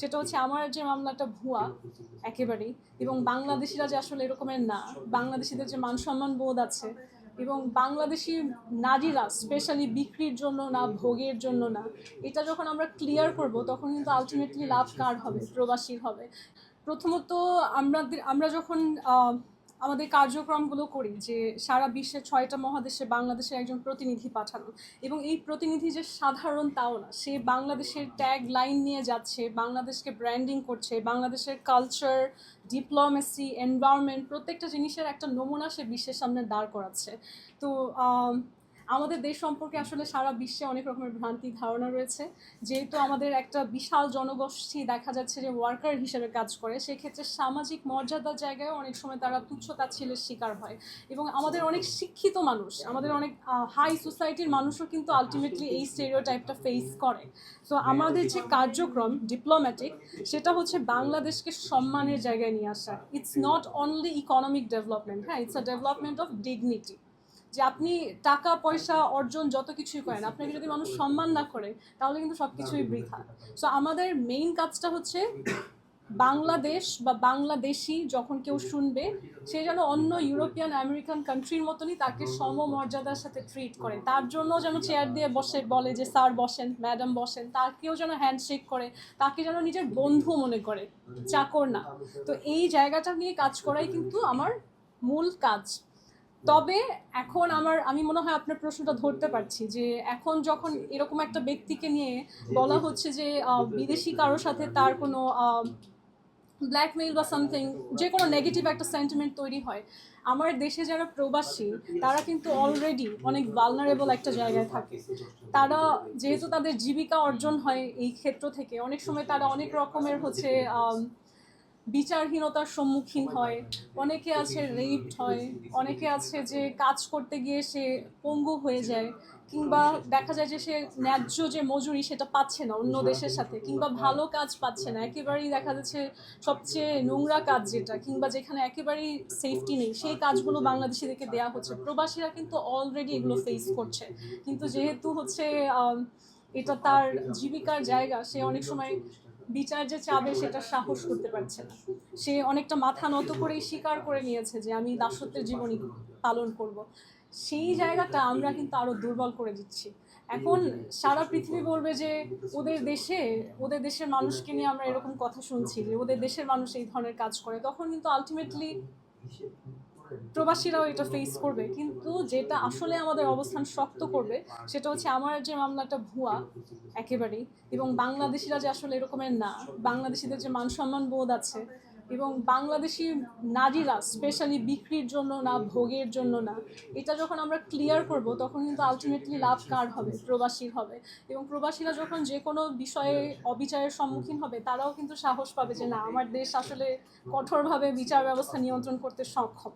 সেটা হচ্ছে আমার যে মামলাটা ভুয়া, একেবারেই। এবং বাংলাদেশিরা যে আসলে এরকমের না, বাংলাদেশিদের যে মান সম্মান বোধ আছে, এবং বাংলাদেশি নারীরা স্পেশালি বিক্রির জন্য না, ভোগের জন্য না, এটা যখন আমরা ক্লিয়ার করব, তখন কিন্তু আলটিমেটলি লাভ কার হবে? প্রবাসীর হবে। প্রথমত আমরা আমরা যখন আমাদের কার্যক্রমগুলো করি যে সারা বিশ্বের ছয়টা মহাদেশে বাংলাদেশের একজন প্রতিনিধি পাঠানো। এবং এই প্রতিনিধি যে সাধারণ তাও না, সে বাংলাদেশের ট্যাগ লাইন নিয়ে যাচ্ছে, বাংলাদেশকে ব্র্যান্ডিং করছে, বাংলাদেশের কালচার ডিপ্লোমেসি এনভায়রনমেন্ট প্রত্যেকটা জিনিসের একটা নমুনা সে বিশ্বের সামনে দাঁড় করাচ্ছে। তো আমাদের দেশ সম্পর্কে আসলে সারা বিশ্বে অনেক রকমের ভ্রান্তি ধারণা রয়েছে। যেহেতু আমাদের একটা বিশাল জনগোষ্ঠী দেখা যাচ্ছে যে ওয়ার্কার হিসেবে কাজ করে, সেক্ষেত্রে সামাজিক মর্যাদার জায়গায় অনেক সময় তারা তুচ্ছ তাচ্ছিল্যের শিকার হয়। এবং আমাদের অনেক শিক্ষিত মানুষ, আমাদের অনেক হাই সোসাইটির মানুষও কিন্তু আলটিমেটলি এই স্টেরিওটাইপটা ফেস করে। সো আমাদের যে কার্যক্রম ডিপ্লোম্যাটিক সেটা হচ্ছে বাংলাদেশকে সম্মানের জায়গায় নিয়ে আসা। It's not only economic development হ্যাঁ it's a development of dignity যে আপনি টাকা পয়সা অর্জন যত কিছুই করেন আপনাকে যদি মানুষ সম্মান না করে তাহলে কিন্তু সব কিছুই বৃথা। সো আমাদের মেইন কাজটা হচ্ছে বাংলাদেশ বা বাংলাদেশি যখন কেউ শুনবে সে যেন অন্য ইউরোপিয়ান আমেরিকান কান্ট্রির মতনই তাকে সমমর্যাদার সাথে ট্রিট করে। তার জন্য যেন চেয়ার দিয়ে বসে বলে যে স্যার বসেন ম্যাডাম বসেন। তাকেও যেন হ্যান্ডশেক করে তাকে যেন নিজের বন্ধু মনে করে চাকর না। তো এই জায়গাটা নিয়ে কাজ করাই কিন্তু আমার মূল কাজ। তবে এখন আমার আমি মনে হয় আপনার প্রশ্নটা ধরতে পারছি যে এখন যখন এরকম একটা ব্যক্তিকে নিয়ে বলা হচ্ছে যে বিদেশি কারোর সাথে তার কোনো ব্ল্যাকমেইল বা সামথিং যে কোনো নেগেটিভ একটা সেন্টিমেন্ট তৈরি হয় আমার দেশে যারা প্রবাসী তারা কিন্তু অলরেডি অনেক ভালনারেবল একটা জায়গায় থাকে। তারা যেহেতু তাদের জীবিকা অর্জন হয় এই ক্ষেত্র থেকে অনেক সময় তারা অনেক রকমের হচ্ছে বিচারহীনতার সম্মুখীন হয়। অনেকে আছে রেপড হয়। অনেকে আছে যে কাজ করতে গিয়ে সে পঙ্গু হয়ে যায় কিংবা দেখা যায় যে সে ন্যায্য যে মজুরি সেটা পাচ্ছে না অন্য দেশের সাথে কিংবা ভালো কাজ পাচ্ছে না। একেবারেই দেখা যাচ্ছে সবচেয়ে নোংরা কাজ যেটা কিংবা যেখানে একেবারেই সেফটি নেই সেই কাজগুলো বাংলাদেশিদেরকে দেওয়া হচ্ছে। প্রবাসীরা কিন্তু অলরেডি এগুলো ফেস করছে। কিন্তু যেহেতু হচ্ছে এটা তার জীবিকার জায়গা সে অনেক সময় বিচার যে চাবে সেটা সাহস করতে পারছে না। সে অনেকটা মাথা নত করেই স্বীকার করে নিয়েছে যে আমি দাসত্বের জীবনী পালন করব। সেই জায়গাটা আমরা কিন্তু আরও দুর্বল করে দিচ্ছি। এখন সারা পৃথিবী বলবে যে ওদের দেশে, ওদের দেশের মানুষকে নিয়ে আমরা এরকম কথা শুনছি যে ওদের দেশের মানুষ এই ধরনের কাজ করে। তখন কিন্তু আলটিমেটলি প্রবাসীরাও এটা ফেস করবে। কিন্তু যেটা আসলে আমাদের অবস্থান শক্ত করবে, সেটা হচ্ছে আমার যে মামলাটা ভুয়া, একেবারেই। এবং বাংলাদেশিরা যে আসলে এরকমের না। বাংলাদেশিদের যে মান সম্মান বোধ আছে। এবং বাংলাদেশি নারীরা স্পেশালি বিক্রির জন্য না, ভোগের জন্য না। এটা যখন আমরা ক্লিয়ার করব, তখন কিন্তু আলটিমেটলি লাভ কার হবে? প্রবাসীর হবে। এবং প্রবাসীরা যখন যে কোনো বিষয়ে অবিচারের সম্মুখীন হবে, তারাও কিন্তু সাহস পাবে যে না, আমার দেশ আসলে কঠোরভাবে বিচার ব্যবস্থা নিয়ন্ত্রণ করতে সক্ষম।